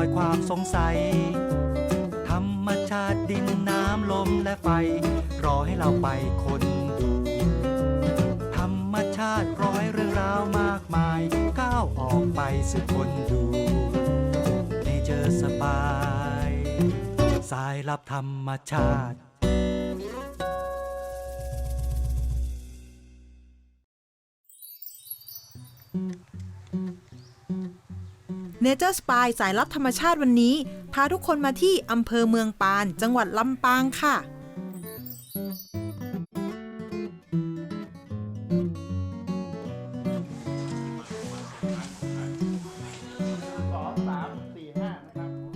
องรอยความสงสัย ธรรมชาติดินน้ำลมและไฟ รอให้เราไปคนดู ธรรมชาติร้อยเรื่องราวมากมาย ก้าวออกไปสู่คนดูเนเจอสบายสายลับธรรมชาติ เนเจอร์สปายสายลับธรรมชาติวันนี้ พาทุกคนมาที่อำเภอเมืองปาน จังหวัดลำปางค่ะ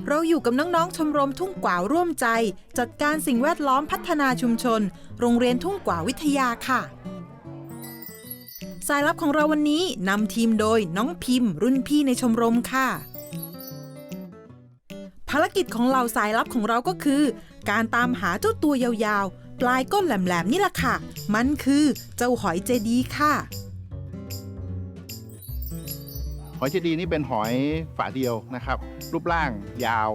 เราอยู่กับน้อง ๆ ชมรมทุ่งกว่าร่วมใจ จัดการสิ่งแวดล้อมพัฒนาชุมชน โรงเรียนทุ่งกว่าวิทยาค่ะ สายลับของเราวันนี้นำทีมโดยน้องพิมพ์ รุ่นพี่ในชมรมค่ะ ภารกิจของเราสายลับของเราก็คือ การตามหาเจ้าตัวยาวๆ ปลายก้นแหลมๆนี่แหละค่ะ มันคือเจ้าหอยเจดีค่ะ หอยเจดีย์นี่เป็นหอยฝาเดียวนะครับ รูปร่างยาว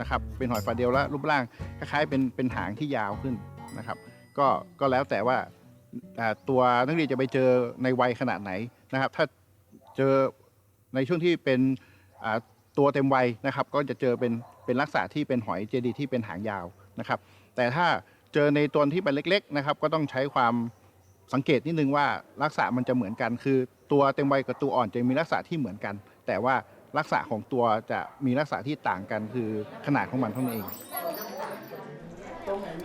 นะครับ เป็นหอยฝาเดียวแล้วรูปร่างคล้ายๆเป็นเป็นหางที่ยาวขึ้นนะครับ ก็ก็แล้วแต่ว่า ตัวนักเรียนจะไปเจอในวัยขนาดไหนนะครับ ถ้าเจอในช่วงที่เป็นตัวเต็มวัยนะครับ ก็จะเจอเป็นเป็นลักษณะที่เป็นหอยเจดีย์ที่เป็นหางยาวนะครับ แต่ถ้าเจอในตัวที่เป็นเล็กๆนะครับ ก็ต้องใช้ความสังเกตนิดนึงว่าลักษณะมันจะเหมือนกัน คือตัวเต็มวัยกับตัวอ่อนจะมีลักษณะที่เหมือนกัน แต่ว่าลักษณะของตัวจะมีลักษณะที่ต่างกัน คือขนาดของมันเท่านั้นเอง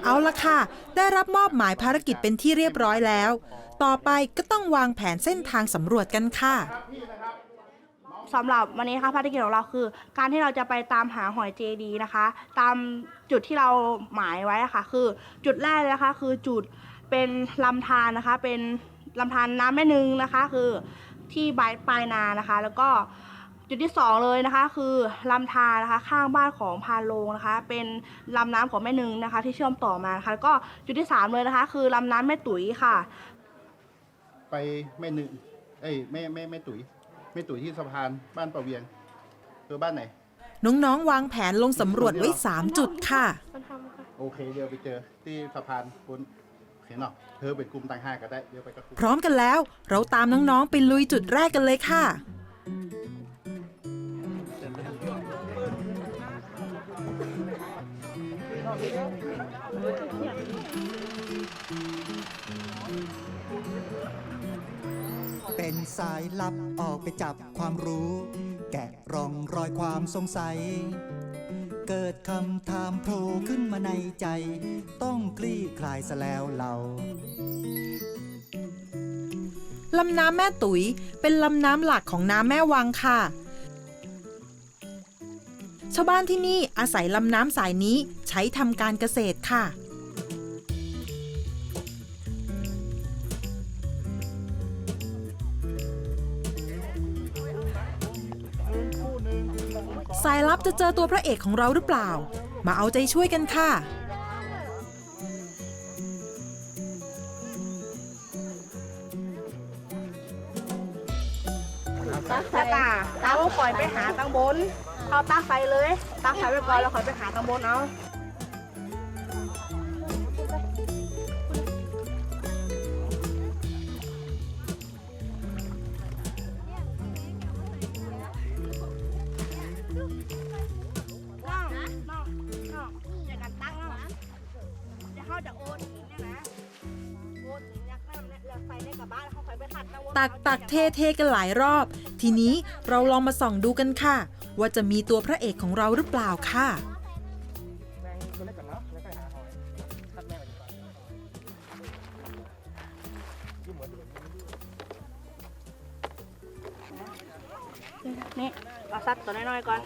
เอาละค่ะ ได้รับมอบหมายภารกิจเป็นที่เรียบร้อยแล้ว ต่อไปก็ต้องวางแผนเส้นทางสำรวจกันค่ะ สำหรับวันนี้ค่ะภารกิจของเราคือ การที่เราจะไปตามหาหอยเจดีนะคะ ตามจุดที่เราหมายไว้อะค่ะ คือ จุดแรกเลยนะคะ คือจุดเป็นลำธารนะคะ เป็นลำธารน้ำแม่นึงนะคะ คือที่ปลายปลายนานะคะ แล้วก็ จุดที่สองเลยนะคะ คือลำธารนะคะ ข้างบ้านของพานโลงนะคะ เป็นลำน้ำของแม่นึงนะคะ ที่เชื่อมต่อมานะคะแล้วก็จุดที่สามเลยนะคะ คือลำน้ำแม่ตุ๋ยค่ะ ไปแม่หนึ่งเอ้ยแม่แม่แม่ตุ๋ยแม่ตุ๋ยที่สะพานบ้านประเวียงเออบ้านไหน น้องๆวางแผนลงสำรวจไว้ 3 จุดค่ะ โอเคเดี๋ยวไปเจอที่สะพานบนโอเคเนาะเธอเป็นกลุ่มต่างหากก็ได้เดี๋ยวไปกับกลุ่มพร้อมกันแล้ว เราตามน้องๆไปลุยจุดแรกกันเลยค่ะ สายลับออกไปจับความรู้ แกะร่องรอยความสงสัย เกิดคำถามโผล่ขึ้นมาในใจ ต้องคลี่คลายซะแล้วเราลำน้ำแม่ตุ๋ยเป็นลำน้ำหลักของน้ำแม่วังค่ะ ชาวบ้านที่นี่อาศัยลำน้ำสายนี้ใช้ทำการเกษตรค่ะายลับจะเจอตัวพระเอกของเราหรือเปล่า มาเอาใจช่วยกันค่ะแล้วก็เราปล่อยไปหาตังบนเขาตักใส่เลย ตักใส่ไปก่อนแล้วค่อยไปหาตังบนเอา ตังบนตักตักเทเทกันหลายรอบ ทีนี้เราลองมาส่องดูกันค่ะ ว่าจะมีตัวพระเอกของเราหรือเปล่าค่ะนนี่เราซัดตัวน้อยๆก่อน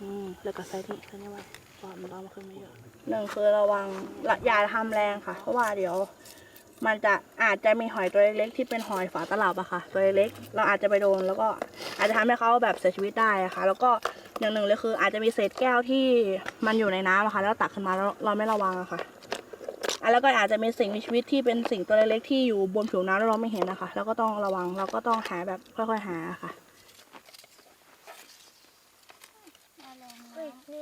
อืม แล้วก็ใส่นี่ใส่นี่ไว้เพราะมันร้อนมันขึ้นไม่เยอะหนึ่งคือระวังละอย่าทำแรงค่ะ เพราะว่าเดี๋ยว มันจะอาจจะมีหอยตัวเล็กๆที่เป็นหอยฝาตลับอะค่ะ ตัวเล็กๆเราอาจจะไปโดน แล้วก็อาจจะทำให้เขาแบบเสียชีวิตได้อะค่ะ แล้วก็อย่างหนึ่งเลยคือ อาจจะมีเศษแก้วที่มันอยู่ในน้ำอะค่ะแล้วตักขึ้นมาแล้วเราไม่ระวังอะค่ะอะแล้วก็อาจจะมีสิ่งมีชีวิตที่เป็นสิ่งตัวเล็กๆที่อยู่บนผิวน้ำแล้วเราไม่เห็นนะคะ แล้วก็ต้องระวังเราก็ต้องหาแบบค่อยๆหาค่ะนี่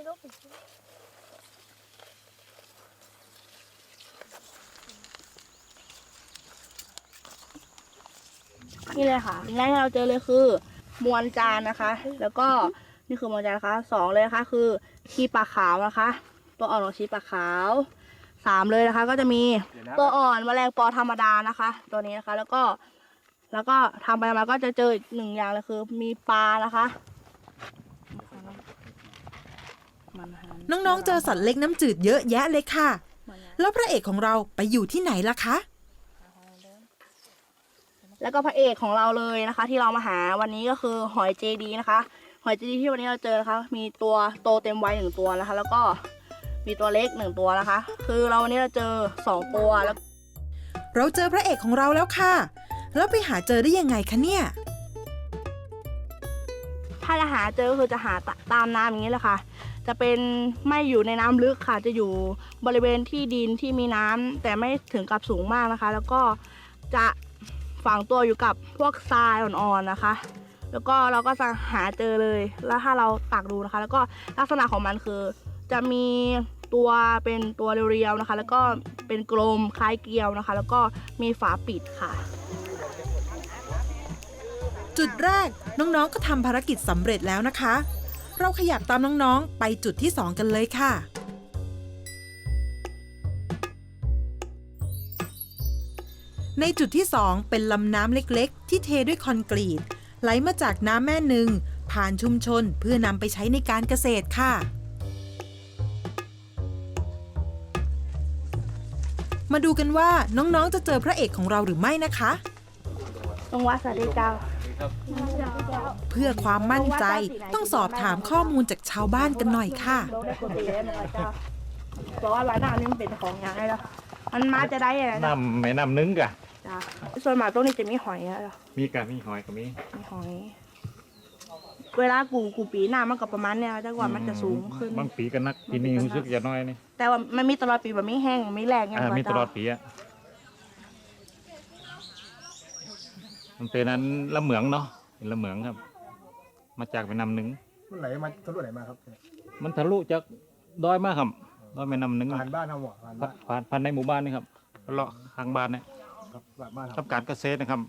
เลยค่ะสิ่งแรกที่เราเจอเลยคือ มวลจานนะคะ แล้วก็นี่คือมวลจานนะคะสองเลยนะคะคือชีปลาขาวนะคะ ตัวอ่อนของชีปลาขาวสามเลยนะคะ ก็จะมีตัวอ่อนแมลงปอธรรมดานะคะ ตัวนี้นะคะ แล้วก็ แล้วก็ทำไปมาก็จะเจออีกหนึ่งอย่างเลยคือ มีปลานะคะมันหันน้องๆเจอสัตว์เล็กน้ำจืดเยอะแยะเลยค่ะ แล้วพระเอกของเราไปอยู่ที่ไหนล่ะคะ แล้วก็พระเอกของเราเลยนะคะ ที่เรามาหาวันนี้ก็คือหอยเจดีนะคะ หอยเจดีที่วันนี้เราเจอนะคะ มีตัวโตเต็มวัยหนึ่งตัวนะคะ แล้วก็มีตัวเล็กหนึ่งตัวนะคะ คือเราวันนี้เราเจอสองตัวแล้ว เราเจอพระเอกของเราแล้วค่ะ แล้วไปหาเจอได้ยังไงคะเนี่ย ถ้าจะหาเจอก็คือจะหาตตามน้ำอย่างนี้แหละค่ะ จะเป็นไม่อยู่ในน้ำลึกค่ะ จะอยู่บริเวณที่ดินที่มีน้ำแต่ไม่ถึงกับสูงมากนะคะ แล้วก็จะ ฝังตัวอยู่กับพวกทรายอ่อนๆนะคะ แล้วก็เราก็จะหาเจอเลย แล้วถ้าเราตักดูนะคะ แล้วก็ลักษณะของมันคือ จะมีตัวเป็นตัวเรียวๆนะคะ แล้วก็เป็นกลมคล้ายเกลียวนะคะ แล้วก็มีฝาปิดค่ะ จุดแรกน้องๆก็ทำภารกิจสำเร็จแล้วนะคะ เราขยับตามน้องๆ ไปจุดที่ 2 กันเลยค่ะ ในจุดที่ 2 เป็นลำน้ำเล็กๆ ที่เทด้วยคอนกรีต ไหลมาจากน้ำแม่หนึ่งผ่านชุมชนเพื่อนำไปใช้ในการเกษตรค่ะ มาดูกันว่าน้องๆจะเจอพระเอกของเราหรือไม่นะคะตรงวัดสวัสดีเจ้า เพื่อความมั่นใจต้องสอบถามข้อมูลจากชาวบ้านกันหน่อยค่ะลงได้ปกติเลยนะเจ้าบอกว่าร้านน้ำนี่มันเป็นของอย่างไรแล้วมันมาจะได้อะไรนะน้ำแม่น้ำนึงกะ จ้าส่วนมากตรงนี้จะมีหอยอะมีกะมีหอยก็มีมีหอย เวลากูกูปีหน้ามันก็ประมาณเนี้ยจังหวะมันจะสูงขึ้นบางปีก็นักปีนี้รู้สึกจะน้อยนี่แต่ว่ามันมีตลอดปีแบบไม่แห้งไม่แรงไงอ่าว่ามีตลอดปีอะมันเป็นนั้นละเหมืองเนาะเป็นละเหมืองครับ มาจากแม่น้ำนึงมันไหลมาทะลุไหนมาครับ มันทะลุจากดอยมาครับดอยแม่น้ำนึงผ่านบ้านทำหวผ่านบ้านผ่านผ่านในหมู่บ้านนี่ครับเลาะข้างบ้านเนี่ย ครับผ่านบ้านทำการเกษตรนะครับ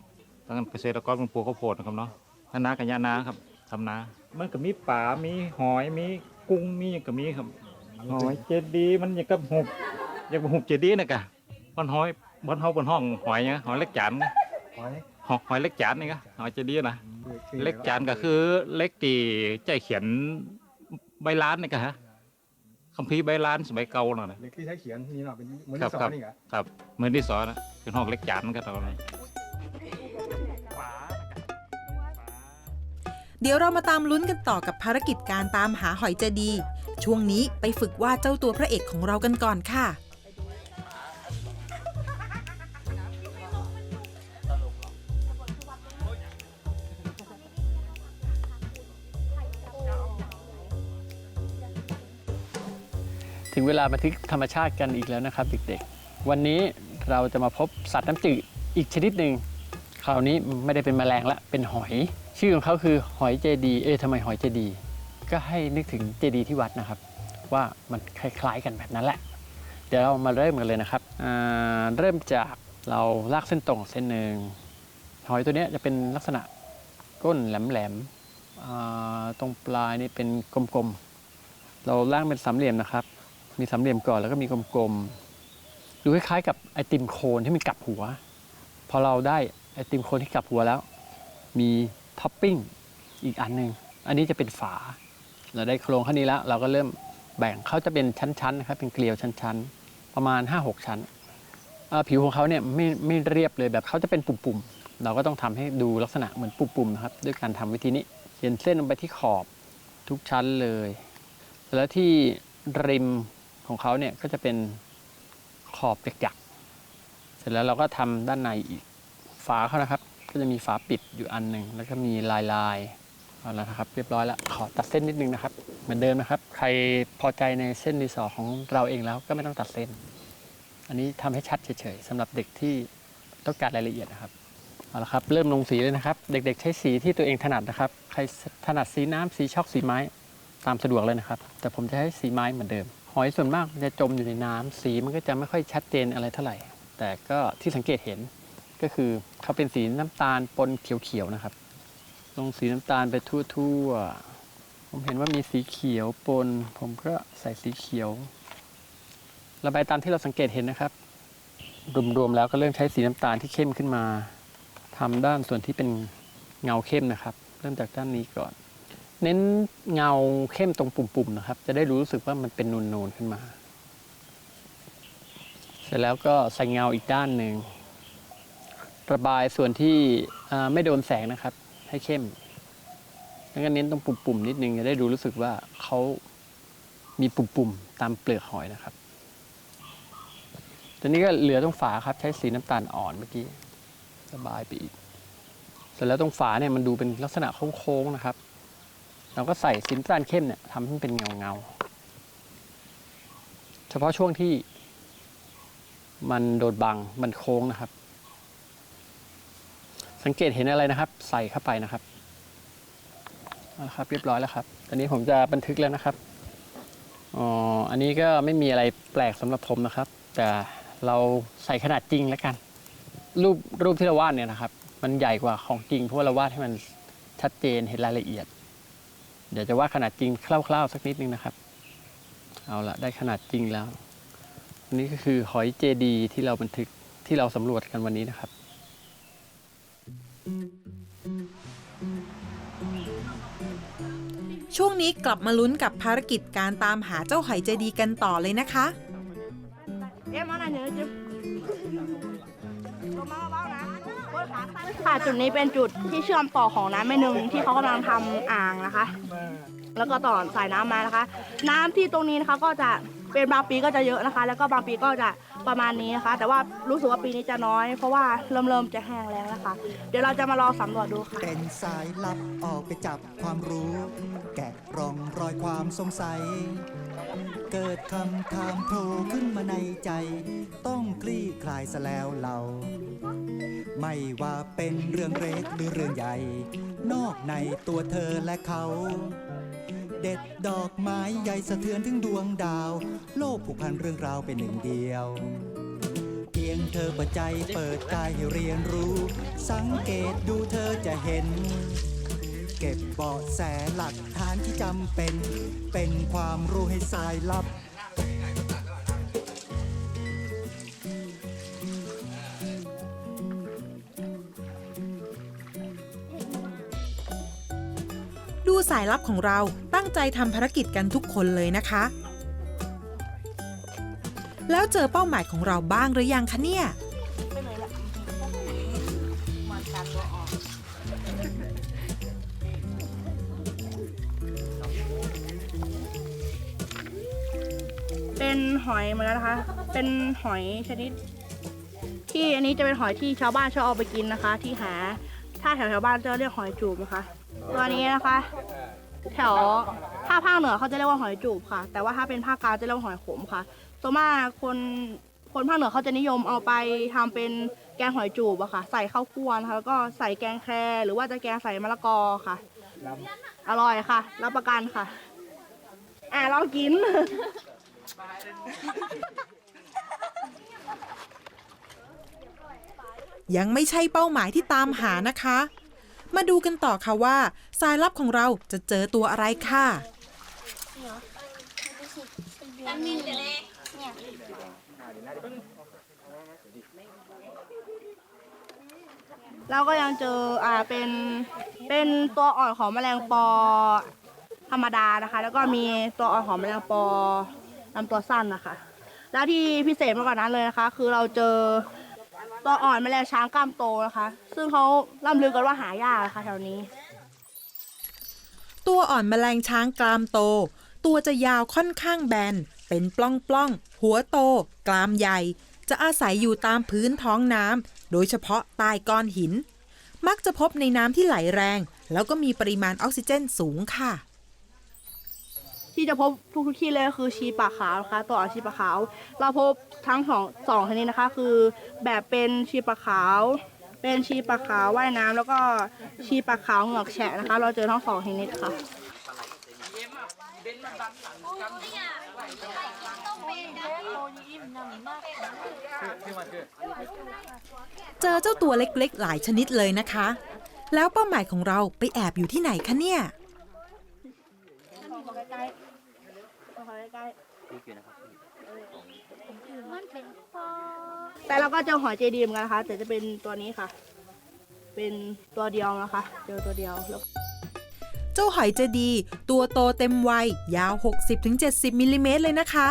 ทางเกษตรกรเป็นปลูกข้าวโพดนะครับเนาะนานากับยานาครับทำนา มันก็มีป่ามีหอยมีกุ้งมีอย่างก็มีครับหอยเจดีย์มันอย่างกับหุบอย่างกับหุบเจดีย์นะกะบอนหอยบอนเฮาบนห้องหอยเนี่ยหอยเล็กจานนะหอยหอยหอยเล็กจานนี่กะหอยเจดีย์นะ เล็กจานก็คือเล็กตีใจเขียนใบล้านนี่กะฮะ คัมภีร์ใบล้านสมัยเก่าน่ะนะเล็กที่ใช้เขียนนี่เนาะเป็นเหมือนครัที่บสอครันบ นี่เหรอครับเหมือนที่สอนนะเป็นห้องเล็กจานก็ตอนนั้น เดี๋ยวเรามาตามลุ้นกันต่อกับภารกิจการตามหาหอยเจดีย์ช่วงนี้ไปฝึกวาดเจ้าตัวพระเอกของเรากันก่อนค่ะ ถึงเวลาบันทึกธรรมชาติกันอีกแล้วนะครับ เด็กๆ วันนี้เราจะมาพบสัตว์น้ำจืดอีกชนิดหนึ่งคราวนี้ไม่ได้เป็นแมลงละเป็นหอย ชื่อของเขาคือหอยเจดีเอ๊ะทำไมหอยเจดี ก็ให้นึกถึงเจดีที่วัดนะครับ ว่ามันคล้ายๆกันแบบนั้นแหละ เดี๋ยวเรามาเริ่มกันเลยนะครับเริ่มจากเราลากเส้นตรงเส้นหนึ่งหอยตัวนี้จะเป็นลักษณะก้นแหลมๆตรงปลายนี่เป็นกลมๆ เราล่างเป็นสามเหลี่ยมนะครับ มีสามเหลี่ยมก่อนแล้วก็มีกลมๆดูคล้ายๆกับไอติมโคนที่มันกลับหัว พอเราได้ไอติมโคนที่กลับหัวแล้ว มีท็อปปิ้งอีกอันหนึ่งอันนี้จะเป็นฝา เราได้โครงแค่นี้แล้ว เราก็เริ่มแบ่งเขาจะเป็นชั้นๆนะครับเป็นเกลียวชั้นๆ ประมาณ 5-6 ชั้นผิวของเขาเนี่ยไม่ไม่เรียบเลยแบบเขาจะเป็นปุ่มๆ เราก็ต้องทำให้ดูลักษณะเหมือนปุ่มๆนะครับ ด้วยการทำวิธีนี้เขียนเส้นลงไปที่ขอบทุกชั้นเลย แล้วที่ริม ของเขาเนี่ยก็จะเป็นขอบหยักๆเสร็จแล้วเราก็ทำด้านในอีกฝาเขานะครับ ก็จะมีฝาปิดอยู่อันหนึ่งแล้วก็มีลายลายเอาละครับ เรียบร้อยแล้วขอตัดเส้นนิดนึงนะครับ เหมือนเดิมนะครับ ใครพอใจในเส้นรีสอร์ของเราเองแล้วก็ไม่ต้องตัดเส้น อันนี้ทำให้ชัดเฉยๆสำหรับเด็กที่ต้องการรายละเอียดนะครับเอาละครับเริ่มลงสีเลยนะครับ เด็กๆ ใช้สีที่ตัวเองถนัดนะครับ ใครถนัดสีน้ำสีช็อกสีไม้ตามสะดวกเลยนะครับ แต่ผมจะใช้สีไม้เหมือนเดิม หอยส่วนมากมันจะจมอยู่ในน้ำสีมันก็จะไม่ค่อยชัดเจนอะไรเท่าไหร่ แต่ก็ที่สังเกตเห็นก็คือเขาเป็นสีน้ำตาลปนเขียวๆนะครับ ลงสีน้ำตาลไปทั่วๆ ผมเห็นว่ามีสีเขียวปน ผมก็ใส่สีเขียว ระบายตามที่เราสังเกตเห็นนะครับ รวมๆแล้วก็เริ่มใช้สีน้ำตาลที่เข้มขึ้นมาทำด้านส่วนที่เป็นเงาเข้มนะครับ เริ่มจากด้านนี้ก่อน เน้นเงาเข้มตรงปุ่มๆนะครับ จะได้รู้สึกว่ามันเป็นนูนๆขึ้นมา เสร็จแล้วก็ใส่เงาอีกด้านหนึ่งระบายส่วนที่ไม่โดนแสงนะครับ ให้เข้ม แล้วก็เน้นตรงปุ่มๆนิดนึงจะได้ดูรู้สึกว่าเขามีปุ่มๆตามเปลือกหอยนะครับตอนนี้ก็เหลือตรงฝาครับใช้สีน้ำตาลอ่อนเมื่อกี้ระบายไปอีก เสร็จแล้วตรงฝาเนี่ยมันดูเป็นลักษณะโค้งๆนะครับ เราก็ใส่สีน้ำตาลเข้มเนี่ยทำให้มันเป็นเงาๆเฉพาะช่วงที่มันโดดบังมันโค้งนะครับ สังเกตเห็นอะไรนะครับ ใส่เข้าไปนะครับเอาละครับ เรียบร้อยแล้วครับ ตอนนี้ผมจะบันทึกแล้วนะครับอ๋ออันนี้ก็ไม่มีอะไรแปลกสำหรับผมนะครับ แต่เราใส่ขนาดจริงแล้วกัน รูปรูปที่เราวาดเนี่ยนะครับ มันใหญ่กว่าของจริงเพราะว่าเราวาดให้มันชัดเจนเห็นรายละเอียด เดี๋ยวจะว่าขนาดจริงคร่าวๆสักนิดนึงนะครับ เอาละได้ขนาดจริงแล้วนนี้ก็คือหอยเจดีที่เราบันทึกที่เราสำรวจกันวันนี้นะครับ ช่วงนี้กลับมาลุ้นกับภารกิจการตามหาเจ้าหอยใจดีกันต่อเลยนะคะ เอ๊ะมาหน่อยเดี๋ยวจะมาเบาๆนะ ค่ะจุดนี้เป็นจุดที่เชื่อมต่อของน้ำแม่นึงที่เขากำลังทำอ่างนะคะ แล้วก็ต่อสายน้ำมานะคะ น้ำที่ตรงนี้นะคะก็จะเป็นบางปีก็จะเยอะนะคะ แล้วก็บางปีก็จะประมาณนี้นะคะ แต่ว่ารู้สึกว่าปีนี้จะน้อย เพราะว่าเริ่มเริ่มจะแห้งแล้วนะคะ เดี๋ยวเราจะมาลองสำรวจดูค่ะ เป็นสายลับออกไปจับความรู้ แกะรองรอยความสงสัย เกิดคำถามโผล่ขึ้นมาในใจ ต้องคลี่คลายซะแล้วเรา ไม่ว่าเป็นเรื่องเล็กหรือเรื่องใหญ่ นอกในตัวเธอและเขา เด็ดดอกไม้ใหญ่สะเทือนถึงดวงดาว โลกผูกพันเรื่องราวเป็นหนึ่งเดียว เพียงเธอเปิดใจเปิดกายให้เรียนรู้ สังเกตดูเธอจะเห็น เก็บเบาะแสหลักฐานที่จำเป็น เป็นความรู้ให้สายลับ ดูสายลับของเราตั้งใจทำภารกิจกันทุกคนเลยนะคะ แล้วเจอเป้าหมายของเราบ้างหรือยังคะเนี่ย อยมือนกันะคะ เป็นหอยชนิด ที่อันนี้จะเป็นหอยที่ชาวบ้านชอบเอาไปกินนะคะ ที่หา ถ้าแถวแถวบ้านจะเรียกหอยจูบนะคะ ตัวนี้นะคะ แถวถ้าภาคเหนือเขาจะเรียกว่าหอยจูบค่ะ แต่ว่าถ้าเป็นภาคกลางจะเรียกว่าหอยขมค่ะส่วนมากคนคนภาคเหนือเขาจะนิยมเอาไปทำเป็นแกงหอยจูบอะค่ะ ใส่ข้าวคั่วนะคะแล้วก็ใส่แกงแครหรือว่าจะแกงใส่มะละกอค่ะ อร่อยค่ะ รับประกันค่ะ อะลองกิน ยังไม่ใช่เป้าหมายที่ตามหานะคะ มาดูกันต่อค่ะว่า สายลับของเราจะเจอตัวอะไรค่ะ เราก็ยังเจออ่าเป็นเป็นตัวอ่อนของแมลงปอธรรมดานะคะ แล้วก็มีตัวอ่อนของแมลงปอ ลำตัวสั้นนะคะ แล้วที่พิเศษมากกว่านั้นเลยนะคะ คือเราเจอตัวอ่อนแมลงช้างกล้ามโตนะคะ ซึ่งเขาล่ำลือกันว่าหายากนะคะแถวนี้ ตัวอ่อนแมลงช้างกรามโต ตัวจะยาวค่อนข้างแบน เป็นปล้องๆ หัวโตกรามใหญ่ จะอาศัยอยู่ตามพื้นท้องน้ำ โดยเฉพาะใต้ก้อนหิน มักจะพบในน้ำที่ไหลแรง แล้วก็มีปริมาณออกซิเจนสูงค่ะ ที่จะพบทุกทุกๆที่เลยคือชีปาขาวนะคะตัวอ่อนชีปาขาว เราพบทั้งสองสองชนิดนะคะ คือแบบเป็นชีปาขาว เป็นชีปาขาวว่ายน้ำแล้วก็ชีปาขาวเหงือกแฉะนะคะ เราเจอทั้งสองชนิดค่ะเจอเจ้าตัวเล็กๆ หลายชนิดเลยนะคะ แล้วเป้าหมายของเราไปแอบอยู่ที่ไหนคะเนี่ย แต่เราก็เจอหอยเจดีย์เหมือนกันนะคะ แต่จะเป็นตัวนี้ค่ะ เป็นตัวเดียวนะคะ เจอตัวเดียวแล้ว เจ้าหอยเจดีย์ตัวโตเต็มวัย ยาว 60-70 มิลลิเมตรเลยนะคะ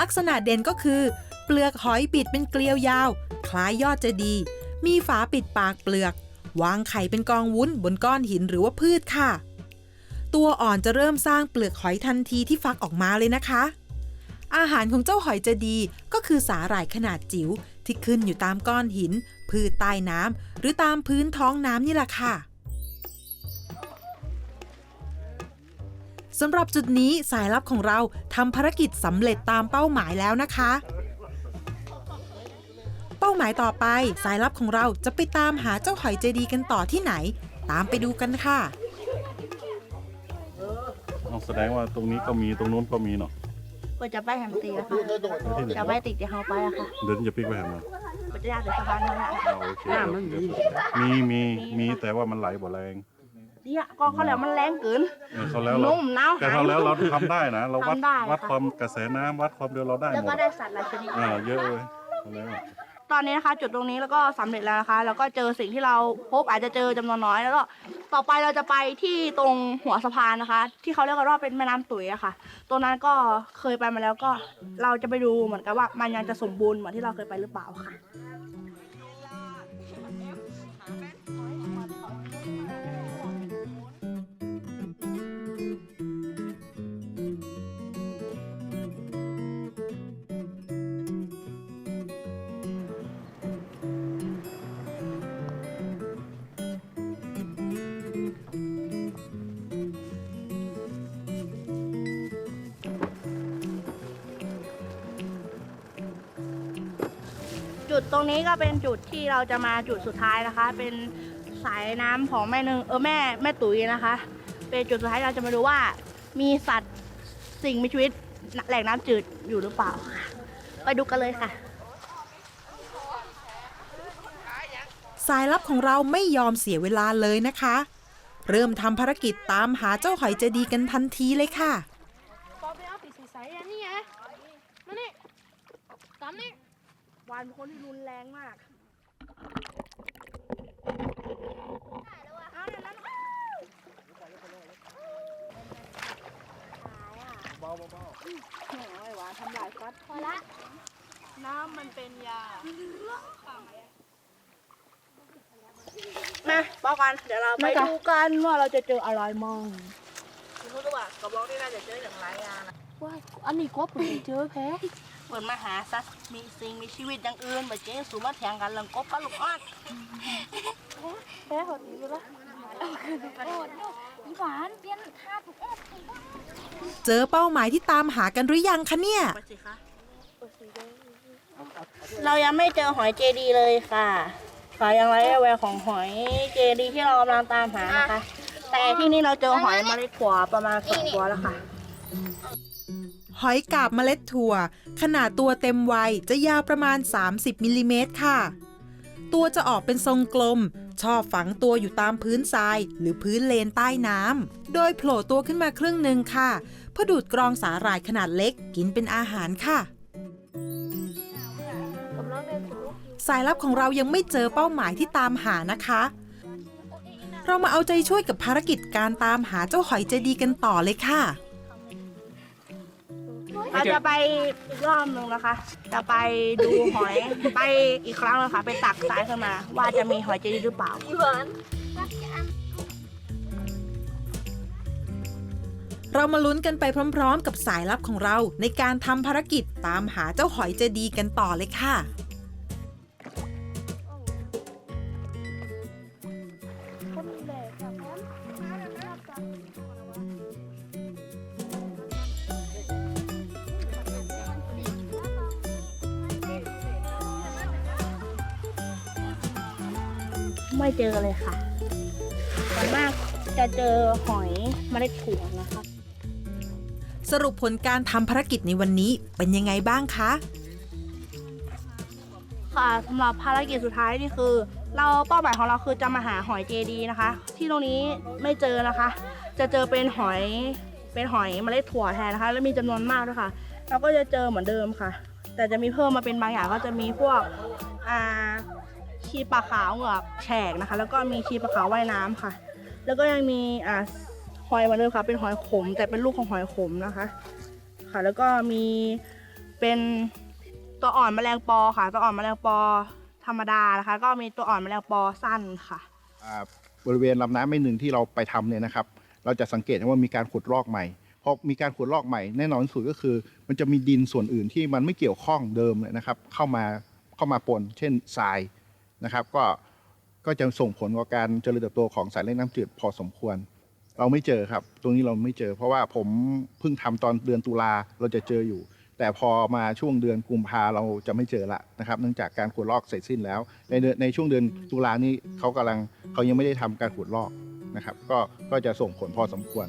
ลักษณะเด่นก็คือ เปลือกหอยปิดเป็นเกลียวยาว คล้ายยอดเจดีย์มีฝาปิดปากเปลือก วางไข่เป็นกองวุ้นบนก้อนหินหรือว่าพืชค่ะ ตัวอ่อนจะเริ่มสร้างเปลือกหอยทันทีที่ฟักออกมาเลยนะคะ อาหารของเจ้าหอยเจดีก็คือสาหร่ายขนาดจิ๋วที่ขึ้นอยู่ตามก้อนหิน พืชใต้น้ำหรือตามพื้นท้องน้ำนี่แหละค่ะสำหรับจุดนี้สายลับของเราทำภารกิจสำเร็จตามเป้าหมายแล้วนะคะ เป้าหมายต่อไปสายลับของเราจะไปตามหาเจ้าหอยเจดีกันต่อที่ไหน ตามไปดูกันค่ะ ต้องแสดงว่าตรงนี้ก็มีตรงนู้นก็มีเนาะก็จะไปแฮมตีนะคะจะไปติดที่เขาไปอะค่ะเดินจะพลิกไปหามาก็จะยากแต่สะพานนั่นแหละอ่าโอเคมีมีมีแต่ว่ามันไหลบ่แรงเนี่ยก็เขาแล้วมันแรงเกินเออเขาแล้วเรานุ่มหนาวแต่เขาแล้วเราทำได้นะ เราวัดทำได้วัดค่ะความกระแสน้ำวัดความเร็วเราได้แล้วหมก็ดได้สัตว์หลายชนิดอ่าเยอะเลยเขาแล้ว ตอนนี้นะคะ จุดตรงนี้แล้วก็สำเร็จแล้วนะคะ แล้วก็เจอสิ่งที่เราพบอาจจะเจอจำนวนน้อยแล้วก็ต่อไปเราจะไปที่ตรงหัวสะพานนะคะ ที่เขาเรียกกันว่าเป็นแม่น้ำตุ๋ยอะค่ะ ตรงนั้นก็เคยไปมาแล้วก็เราจะไปดูเหมือนกับว่ามันยังจะสมบูรณ์เหมือนที่เราเคยไปหรือเปล่าค่ะ จุดตรงนี้ก็เป็นจุดที่เราจะมาจุดสุดท้ายนะคะ เป็นสายน้ำของแม่นึงเออแม่แม่ตุ๋ยนะคะ เป็นจุดสุดท้ายเราจะมาดูว่า มีสัตว์สิ่งมีชีวิตแหล่งน้ำจืดอยู่หรือเปล่าค่ะไปดูกันเลยค่ะ สายลับของเราไม่ยอมเสียเวลาเลยนะคะ เริ่มทำภารกิจตามหาเจ้าหอยเจดีย์กันทันทีเลยค่ะปอไปเอาปีกใสๆอันนี้ไงมานี่ตามนี่ วานเป็นคนที่รุนแรงมากเอาเดี๋ยวนั้นเบาเบาไอ้หวานทำลายฟัด พอละน้ำมันเป็นยา มาบอกกัน เดี๋ยวเราไปดูกันว่าเราจะเจออะไรมั่งรู้ตัวกระบอกที่น่าจะเจออย่างไรอะว้ายอันนี้ก็เปิดเจอแพ้ เหมือนมาหาสัตว์มีสิ่งมีชีวิตอย่างอื่นแบบเจ๊สูมาแทงกันเรื่องกบกับลูกอ้อนแพ้หดอยู่ละโอ้ยอีหวานเปลี่ยนท่าถูกแอบเจอเป้าหมายที่ตามหากันหรือยังคะเนี่ยไปสิคะเรายังไม่เจอหอยเจดีเลยค่ะขอยังไรแววของหอยเจดีที่เรากำลังตามหานะคะ แต่ที่นี่เราเจอหอยเมล็ดขวาประมาณสองตัวแล้วค่ะ หอยกาบเมล็ดถั่ว ขนาดตัวเต็มวัยจะยาวประมาณ 30มิลลิเมตรค่ะ ตัวจะออกเป็นทรงกลม ชอบฝังตัวอยู่ตามพื้นทราย หรือพื้นเลนใต้น้ำ โดยโผล่ตัวขึ้นมาครึ่งหนึ่งค่ะ เพื่อดูดกรองสาหร่ายขนาดเล็กกินเป็นอาหารค่ะสายลับของเรายังไม่เจอเป้าหมายที่ตามหานะคะ เรามาเอาใจช่วยกับภารกิจการตามหาเจ้าหอยเจดีกันต่อเลยค่ะ เราจะไปอีกรอบหนึ่งนะคะ จะไปดูหอย ไปอีกครั้งนะคะไปตักสายขึ้นมา ว่าจะมีหอยเจดีหรือเปล่าอีหวานเรามาลุ้นกันไปพร้อมๆ กับสายลับของเราในการทำภารกิจตามหาเจ้าหอยเจดีย์กันต่อเลยค่ะ เจอเลยค่ะส่วนมากจะเจอหอยเมล็ดถั่วนะคะ สรุปผลการทำภารกิจในวันนี้เป็นยังไงบ้างคะ ค่ะสำหรับภารกิจสุดท้ายนี่คือ เราเป้าหมายของเราคือจะมาหาหอยเจดีนะคะ ที่ตรงนี้ไม่เจอนะคะ จะเจอเป็นหอยเป็นหอยเมล็ดถั่วแทนนะคะ และมีจำนวนมากด้วยค่ะเราก็จะเจอเหมือนเดิมค่ะ แต่จะมีเพิ่มมาเป็นบางอย่างก็จะมีพวกอ่า ชีปลาขาวเหงือกแฉกนะคะ แล้วก็มีชีปลาขาวว่ายน้ำค่ะ แล้วก็ยังมีอ่าหอยมือนเดิมค่ะ เป็นหอยขม แต่เป็นลูกของหอยขมนะคะ ค่ะ แล้วก็มีเป็นตัวอ่อนแมลงปอค่ะ ตัวอ่อนแมลงปอธรรมดานะคะ ก็มีตัวอ่อนแมลงปอสั้นค่ะอ่าบริเวณลำน้ำไม่หนึ่งที่เราไปทำเนี่ยนะครับ เราจะสังเกตว่ามีการขุดลอกใหม่พอมีการขุดลอกใหม่แน่นอนสุดก็คือ มันจะมีดินส่วนอื่นที่มันไม่เกี่ยวข้องเดิมเนี่ยนะครับ เข้ามาเข้ามาปน เช่นทราย นะครับ ก็ก็จะส่งผลต่อการเจริญเติบโตของสายเลือดน้ำจืดพอสมควร เราไม่เจอครับ ตรงนี้เราไม่เจอ เพราะว่าผมเพิ่งทำตอนเดือนตุลาเราจะเจออยู่ แต่พอมาช่วงเดือนกุมภาเราจะไม่เจอละนะครับ เนื่องจากการขุดลอกเสร็จสิ้นแล้ว ในเดือนในช่วงเดือนตุลานี้เขากำลังเขายังไม่ได้ทำการขุดลอกนะครับ ก็ก็จะส่งผลพอสมควร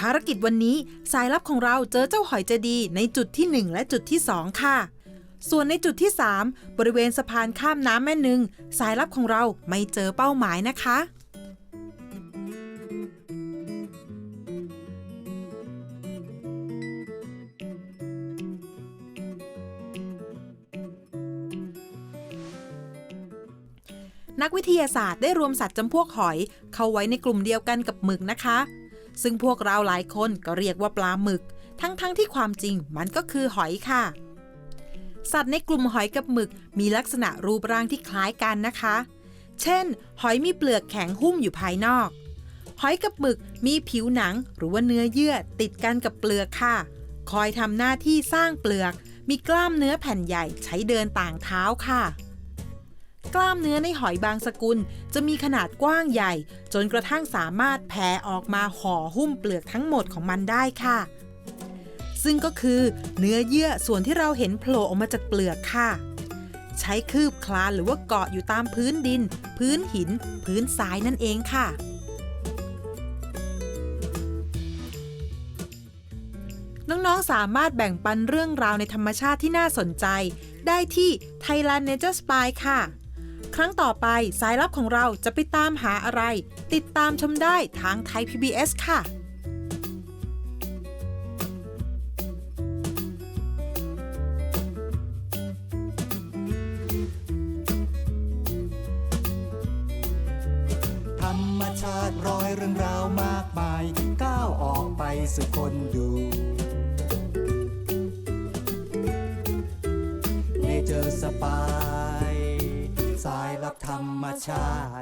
ภารกิจวันนี้สายลับของเราเจอเจ้าหอยเจดีในจุดที่ 1 และจุดที่ 2 ค่ะ ส่วนในจุดที่ 3 บริเวณสะพานข้ามน้ำแม่นึง สายลับของเราไม่เจอเป้าหมายนะคะนักวิทยาศาสตร์ได้รวมสัตว์จำพวกหอย เข้าไว้ในกลุ่มเดียวกันกับหมึกนะคะ ซึ่งพวกเราหลายคนก็เรียกว่าปลาหมึก ทั้งๆทที่ความจริงมันก็คือหอยค่ะ สัตว์ในกลุ่มหอยกับหมึกมีลักษณะรูปร่างที่คล้ายกันนะคะ เช่น หอยมีเปลือกแข็งหุ้มอยู่ภายนอก หอยกับหมึกมีผิวหนังหรือว่าเนื้อเยื่อติดกันกับเปลือกค่ะ คอยทำหน้าที่สร้างเปลือก มีกล้ามเนื้อแผ่นใหญ่ใช้เดินต่างเท้าค่ะ กล้ามเนื้อในหอยบางสกุล จะมีขนาดกว้างใหญ่ จนกระทั่งสามารถแผ่ออกมาห่อหุ้มเปลือกทั้งหมดของมันได้ค่ะ ซึ่งก็คือเนื้อเยื่อส่วนที่เราเห็นโผล่ออกมาจากเปลือกค่ะ ใช้คืบคลานหรือว่าเกาะอยู่ตามพื้นดิน พื้นหิน พื้นทรายนั่นเองค่ะน้องๆ สามารถแบ่งปันเรื่องราวในธรรมชาติที่น่าสนใจ ได้ที่ Thailand Nature Spy ค่ะ ครั้งต่อไปสายลับของเราจะไปตามหาอะไร ติดตามชมได้ทางไทย PBS ค่ะธรรมชาติรอยเรื่องราวมากมาย ก้าวออกไปสู่คนดู เ